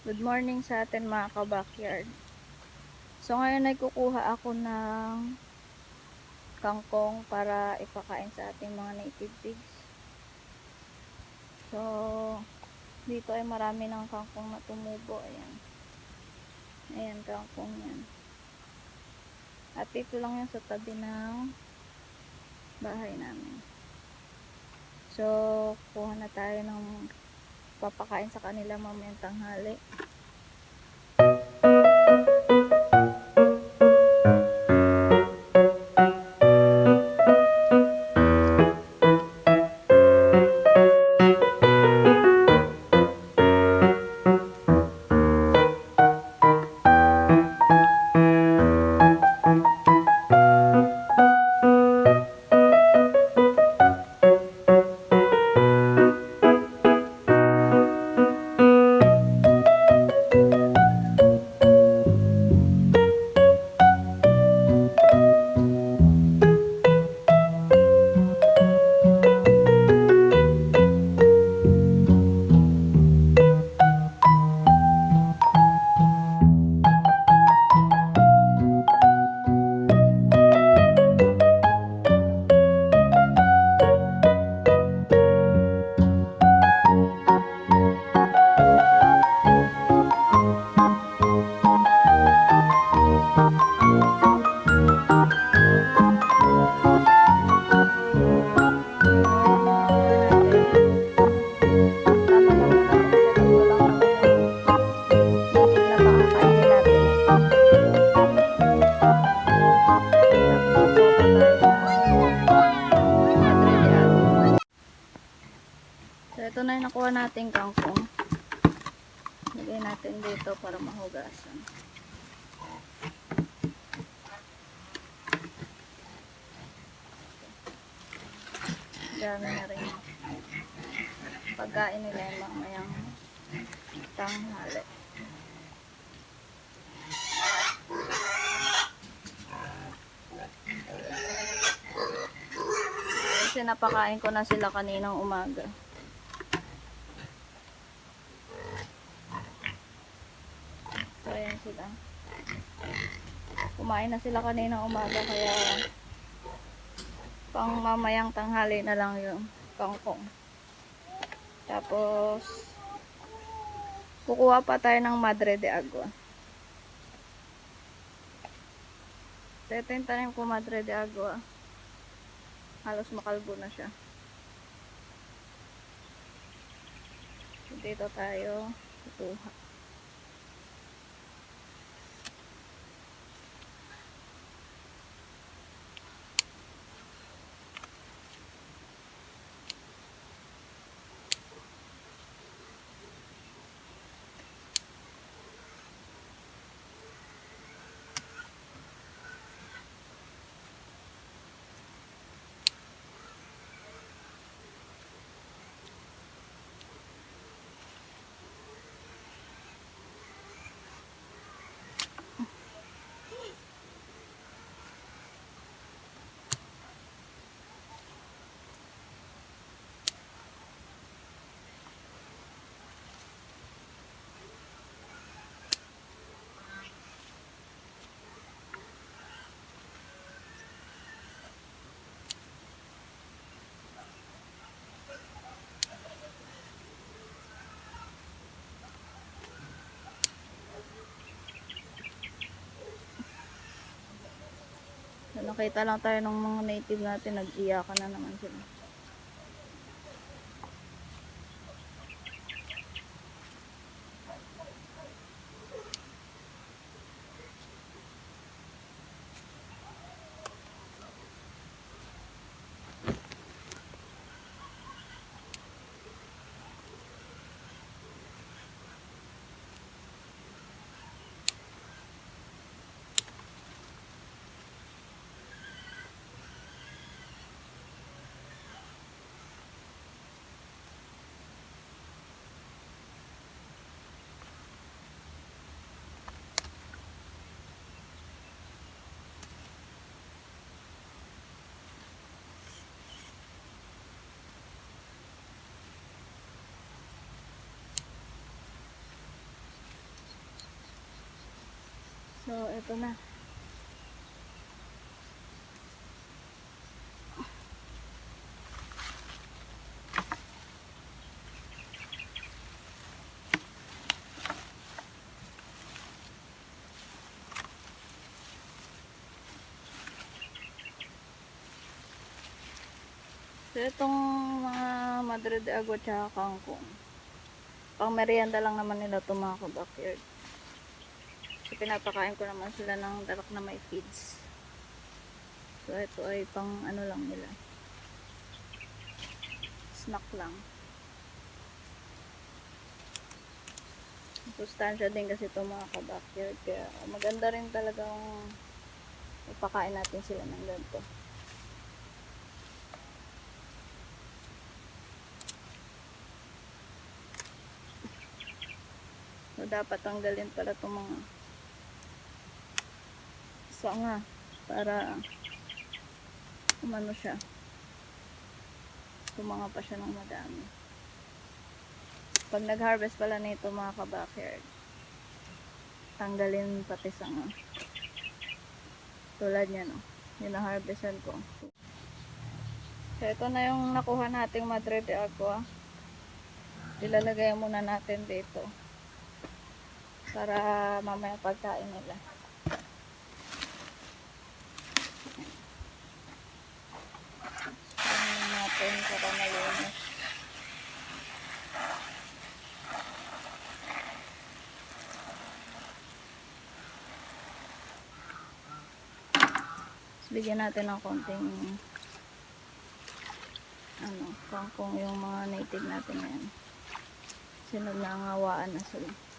Good morning sa atin mga ka-backyard. So ngayon ay kukuha ako ng kangkong para ipakain sa ating mga native pigs. So dito ay marami ng kangkong na tumubo. Ayan. Ayan kangkong yan. At ito lang yan sa tabi ng bahay namin. So kuha na tayo ng papakain sa kanila mamayang tanghali. Ito na yung nakuha nating kangkong. Lagay natin dito para mahugasan. Dami na rin. Pagkain nila yung mamayang tanghali. Kasi napakain ko na sila kaninang umaga. So, ayan sila. Kumain na sila kanina umaga kaya pang mamayang tanghali na lang yung kangkong. Tapos, kukuha pa tayo ng madre de agua. Ito yung tanim ko madre de agua. Halos makalbo na siya. Dito tayo kukuha. So, nakita lang tayo ng mga native natin, nag-iyakan na naman sila. So, ito na. So, itong mga Madre de Agua tsaka kangkong. Pang merienda lang naman nila itong mga kabackyard. So, pinapakain ko naman sila ng dalak na may feeds. So, ito ay pang ano lang nila. Snack lang. Sustansya din kasi itong mga kabackyard. Kaya maganda rin talagang ipakain natin sila ng ganito. So, dapat tanggalin pala itong mga sanga para umano siya. Tumanga pa siya ng madami. Pag nag-harvest pala nito mga kabackyard, tanggalin pati sanga. Tulad niya, no? Yung na-harvestan ko. So, ito na yung nakuha nating Madre de Agua. Ilalagay muna natin dito para mamaya pagkain nila. Natin para malinis. Bigyan natin ng konting ano, kangkong yung mga native natin ngayon. Kasi nagnangawaan na sila.